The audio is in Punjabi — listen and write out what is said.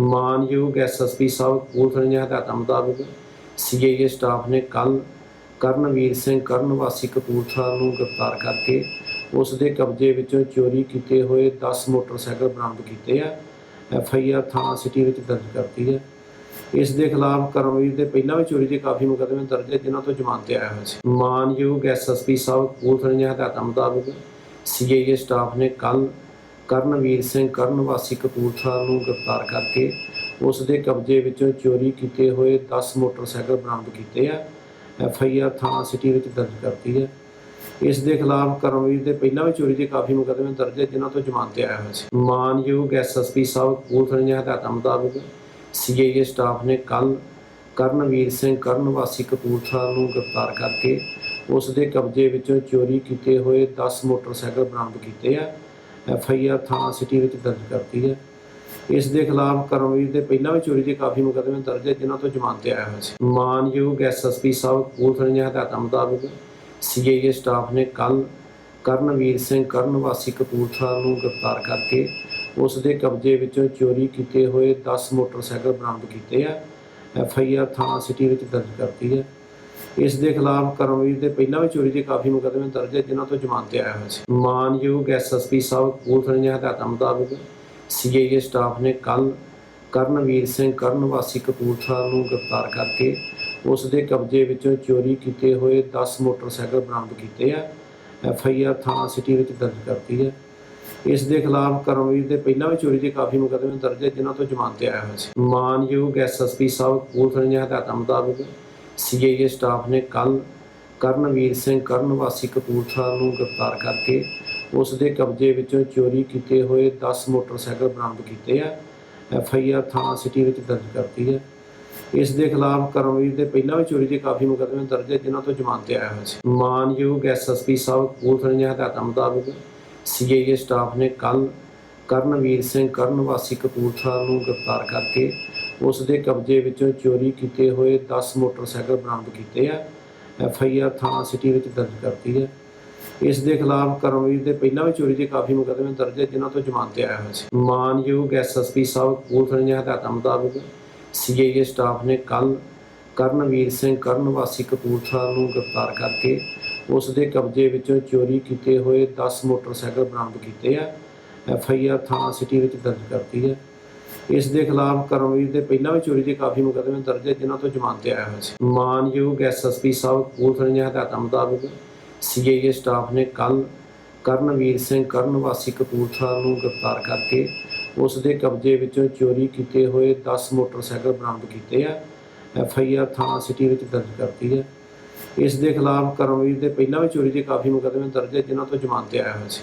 ਮਾਨਯੋਗ ਐਸਐਸਪੀ ਸਾਹਿਬ ਕਪੂਰਥਲੇ ਦੀਆਂ ਹਦਾਇਤਾਂ ਮੁਤਾਬਕ ਸੀਆਈਏ ਸਟਾਫ ਨੇ ਕੱਲ ਕਰਨਵੀਰ ਸਿੰਘ ਕਰਨ ਵਾਸੀ ਕਪੂਰਥਲਾ ਨੂੰ ਗ੍ਰਿਫਤਾਰ ਕਰਕੇ ਉਸ ਦੇ ਕਬਜ਼ੇ ਵਿੱਚੋਂ ਚੋਰੀ ਕੀਤੇ ਹੋਏ 10 ਮੋਟਰਸਾਈਕਲ ਬਰਾਮਦ ਕੀਤੇ ਆ। ਐੱਫ ਆਈ ਆਰ ਥਾਣਾ ਸਿਟੀ ਵਿੱਚ ਦਰਜ ਕਰਤੀ ਹੈ ਇਸ ਦੇ ਖਿਲਾਫ ਕਰਮਵੀਰ ਦੇ ਪਹਿਲਾਂ ਵੀ ਚੋਰੀ ਦੇ ਕਾਫੀ ਮੁਕੱਦਮੇ ਦਰਜ ਹੈ ਜਿਨ੍ਹਾਂ ਤੋਂ ਜ਼ਮਾਨਤ ਤੇ ਆਇਆ ਹੋਇਆ ਸੀ। ਮਾਨਯੋਗ ਐਸਐਸਪੀ ਸਾਹਿਬ ਕਪੂਰਥਲੇ ਦੀਆਂ ਹਦਾਇਤਾਂ ਮੁਤਾਬਕ ਸੀਆਈਏ ਸਟਾਫ ਨੇ ਕੱਲ ਕਰਨਵੀਰ ਸਿੰਘ ਕਰਨ ਵਾਸੀ ਕਪੂਰਥਲਾ ਨੂੰ ਗ੍ਰਿਫਤਾਰ ਕਰਕੇ ਉਸ ਦੇ ਕਬਜ਼ੇ ਵਿੱਚੋਂ ਚੋਰੀ ਕੀਤੇ ਹੋਏ 10 ਮੋਟਰਸਾਈਕਲ ਬਰਾਮਦ ਕੀਤੇ ਆ। ਐੱਫ ਆਈ ਆਰ ਥਾਣਾ ਸਿਟੀ ਵਿੱਚ ਦਰਜ ਕਰਤੀ ਹੈ ਇਸ ਦੇ ਖਿਲਾਫ ਕਰਮਵੀਰ ਦੇ ਪਹਿਲਾਂ ਵੀ ਚੋਰੀ ਦੇ ਕਾਫੀ ਮੁਕੱਦਮੇ ਦਰਜ ਹੈ ਜਿਨ੍ਹਾਂ ਤੋਂ ਜ਼ਮਾਨਤ ਤੇ ਆਇਆ ਹੋਇਆ ਸੀ। ਮਾਨਯੋਗ ਐਸਐਸਪੀ ਸਾਹਿਬ ਕਪੂਰਥਲੇ ਦੀਆਂ ਹਦਾਇਤਾਂ ਮੁਤਾਬਕ ਸੀਆਈਏ ਸਟਾਫ ਨੇ ਕੱਲ ਕਰਨਵੀਰ ਸਿੰਘ ਕਰਨ ਵਾਸੀ ਕਪੂਰਥਲਾ ਨੂੰ ਗ੍ਰਿਫਤਾਰ ਕਰਕੇ ਉਸ ਦੇ ਕਬਜ਼ੇ ਵਿੱਚੋਂ ਚੋਰੀ ਕੀਤੇ ਹੋਏ 10 ਮੋਟਰਸਾਈਕਲ ਬਰਾਮਦ ਕੀਤੇ ਆ। ਐੱਫ ਆਈ ਆਰ ਥਾਣਾ ਸਿਟੀ ਵਿੱਚ ਦਰਜ ਕਰਤੀ ਹੈ। ਇਸ ਦੇ ਖਿਲਾਫ ਕਰਮਵੀਰ ਦੇ ਪਹਿਲਾਂ ਵੀ ਚੋਰੀ ਦੇ ਕਾਫੀ ਮੁਕੱਦਮੇ ਦਰਜ ਹੈ, ਜਿਨ੍ਹਾਂ ਤੋਂ ਜ਼ਮਾਨਤ ਤੇ ਆਇਆ ਹੋਇਆ ਸੀ। ਮਾਨਯੋਗ ਐਸਐਸਪੀ ਸਾਹਿਬ ਕਪੂਰਥਲੇ ਦੀਆਂ ਹਦਾਇਤਾਂ ਮੁਤਾਬਕ ਸੀਆਈਏ ਸਟਾਫ ਨੇ ਕੱਲ ਕਰਨਵੀਰ ਸਿੰਘ ਕਰਨ ਵਾਸੀ ਕਪੂਰਥਲਾ ਨੂੰ ਗ੍ਰਿਫਤਾਰ ਕਰਕੇ ਉਸ ਦੇ ਕਬਜ਼ੇ ਵਿੱਚੋਂ ਚੋਰੀ ਕੀਤੇ ਹੋਏ 10 ਮੋਟਰਸਾਈਕਲ ਬਰਾਮਦ ਕੀਤੇ ਆ। ਆਰ ਥਾਣਾ ਸਿਟੀ ਵਿੱਚ ਦਰਜ ਕਰਤੀ ਹੈ। ਇਸ ਦੇ ਖਿਲਾਫ ਕਰਮਵੀਰ ਦੇ ਪਹਿਲਾਂ ਵੀ ਚੋਰੀ ਦੇ ਕਾਫੀ ਮੁਕੱਦਮੇ ਦਰਜ ਹੈ, ਜਿਨ੍ਹਾਂ ਤੋਂ ਜ਼ਮਾਨਤ ਤੇ ਆਇਆ ਹੋਇਆ ਸੀ। ਮਾਨਯੋਗ ਐਸਐਸਪੀ ਸਾਹਿਬ ਕਪੂਰਥਲੇ ਦੀਆਂ ਹਦਾਇਤਾਂ ਮੁਤਾਬਕ ਸੀਆਈਏ ਸਟਾਫ ਨੇ ਕੱਲ ਕਰਨਵੀਰ ਸਿੰਘ ਕਰਨ ਵਾਸੀ ਕਪੂਰਥਲਾ ਨੂੰ ਗ੍ਰਿਫਤਾਰ ਕਰਕੇ ਉਸ ਦੇ ਕਬਜ਼ੇ ਵਿੱਚੋਂ ਚੋਰੀ ਕੀਤੇ ਹੋਏ 10 ਮੋਟਰਸਾਈਕਲ ਬਰਾਮਦ ਕੀਤੇ ਆ। ਆਰ ਥਾਣਾ ਸਿਟੀ ਵਿੱਚ ਦਰਜ ਕਰਤੀ ਹੈ। ਇਸ ਦੇ ਖਿਲਾਫ ਕਰਮਵੀਰ ਦੇ ਪਹਿਲਾਂ ਵੀ ਚੋਰੀ ਦੇ ਕਾਫੀ ਮੁਕੱਦਮੇ ਦਰਜ ਹੈ, ਜਿਨ੍ਹਾਂ ਤੋਂ ਜ਼ਮਾਨਤ ਤੇ ਆਇਆ ਹੋਇਆ ਸੀ। ਮਾਨਯੋਗ ਐਸਐਸਪੀ ਸਾਹਿਬ ਕਪੂਰਥਲੇ ਦੀਆਂ ਹਦਾਇਤਾਂ ਮੁਤਾਬਕ ਸੀਆਈਏ ਸਟਾਫ ਨੇ ਕੱਲ ਕਰਨਵੀਰ ਸਿੰਘ ਕਰਨ ਵਾਸੀ ਕਪੂਰਥਲਾ ਨੂੰ ਗ੍ਰਿਫਤਾਰ ਕਰਕੇ ਉਸ ਦੇ ਕਬਜ਼ੇ ਵਿੱਚੋਂ ਚੋਰੀ ਕੀਤੇ ਹੋਏ 10 ਮੋਟਰਸਾਈਕਲ ਬਰਾਮਦ ਕੀਤੇ ਆ। ਆਰ ਥਾਣਾ ਸਿਟੀ ਵਿੱਚ ਦਰਜ ਕਰਤੀ ਹੈ ਇਸ ਦੇ ਖਿਲਾਫ ਕਰਮਵੀਰ ਦੇ ਪਹਿਲਾਂ ਵੀ ਚੋਰੀ ਦੇ ਕਾਫੀ ਮੁਕੱਦਮੇ ਦਰਜ ਹੈ ਜਿਨ੍ਹਾਂ ਤੋਂ ਜ਼ਮਾਨਤ ਤੇ ਆਇਆ ਹੋਇਆ ਸੀ। ਮਾਨਯੋਗ ਐਸਐਸਪੀ ਸਾਹਿਬ ਕਪੂਰਥਲਾ ਦੀਆਂ ਹਦਾਇਤਾਂ ਮੁਤਾਬਕ ਸੀਆਈਏ ਸਟਾਫ ਨੇ ਕੱਲ ਕਰਨਵੀਰ ਸਿੰਘ ਕਰਨ ਵਾਸੀ ਕਪੂਰਥਲਾ ਨੂੰ ਗ੍ਰਿਫਤਾਰ ਕਰਕੇ ਉਸ ਦੇ ਕਬਜ਼ੇ ਵਿੱਚੋਂ ਚੋਰੀ ਕੀਤੇ ਹੋਏ 10 ਮੋਟਰਸਾਈਕਲ ਬਰਾਮਦ ਕੀਤੇ ਆ। ਐੱਫ ਆਈ ਆਰ ਥਾਣਾ ਸਿਟੀ ਵਿੱਚ ਦਰਜ ਕਰਤੀ ਹੈ ਇਸ ਦੇ ਖਿਲਾਫ ਕਰਮਵੀਰ ਦੇ ਪਹਿਲਾਂ ਵੀ ਚੋਰੀ ਦੇ ਕਾਫੀ ਮੁਕੱਦਮੇ ਦਰਜ ਹੈ ਜਿਨ੍ਹਾਂ ਤੋਂ ਜ਼ਮਾਨਤ ਤੇ ਆਇਆ ਹੋਇਆ ਸੀ। ਮਾਨਯੋਗ ਐਸਐਸਪੀ ਸਾਹਿਬ ਕਪੂਰਥਲੇ ਦੀਆਂ ਹਦਾਇਤਾਂ ਮੁਤਾਬਕ ਸੀਆਈਏ ਸਟਾਫ ਨੇ ਕੱਲ ਕਰਨਵੀਰ ਸਿੰਘ ਕਰਨ ਵਾਸੀ ਕਪੂਰਥਲਾ ਨੂੰ ਗ੍ਰਿਫਤਾਰ ਕਰਕੇ ਉਸ ਦੇ ਕਬਜ਼ੇ ਵਿੱਚੋਂ ਚੋਰੀ ਕੀਤੇ ਹੋਏ 10 ਮੋਟਰਸਾਈਕਲ ਬਰਾਮਦ ਕੀਤੇ ਆ। ਐੱਫ ਆਈ ਆਰ ਥਾਣਾ ਸਿਟੀ ਵਿੱਚ ਦਰਜ ਕਰਤੀ ਹੈ ਇਸ ਦੇ ਖਿਲਾਫ ਕਰਮਵੀਰ ਦੇ ਪਹਿਲਾਂ ਵੀ ਚੋਰੀ ਦੇ ਕਾਫੀ ਮੁਕੱਦਮੇ ਦਰਜ ਹੈ, ਜਿਨ੍ਹਾਂ ਤੋਂ ਜ਼ਮਾਨਤ ਤੇ ਆਇਆ ਹੋਇਆ ਸੀ। ਮਾਨਯੋਗ ਐਸਐਸਪੀ ਸਾਹਿਬ ਕਪੂਰਥਲੇ ਦੀਆਂ ਹਦਾਇਤਾਂ ਮੁਤਾਬਕ ਸੀਆਈਏ ਸਟਾਫ ਨੇ ਕੱਲ ਕਰਨਵੀਰ ਸਿੰਘ ਕਰਨ ਵਾਸੀ ਕਪੂਰਥਲਾ ਨੂੰ ਗ੍ਰਿਫਤਾਰ ਕਰਕੇ ਉਸ ਦੇ ਕਬਜ਼ੇ ਵਿੱਚੋਂ ਚੋਰੀ ਕੀਤੇ ਹੋਏ 10 ਮੋਟਰਸਾਈਕਲ ਬਰਾਮਦ ਕੀਤੇ ਆ। ਆਰ ਥਾਣਾ ਸਿਟੀ ਵਿੱਚ ਦਰਜ ਕਰਤੀ ਹੈ। ਇਸ ਦੇ ਖਿਲਾਫ ਕਰਮਵੀਰ ਦੇ ਪਹਿਲਾਂ ਵੀ ਚੋਰੀ ਦੇ ਕਾਫੀ ਮੁਕੱਦਮੇ ਦਰਜ ਹੈ, ਜਿਨ੍ਹਾਂ ਤੋਂ ਜ਼ਮਾਨਤ ਤੇ ਆਇਆ ਹੋਇਆ ਸੀ।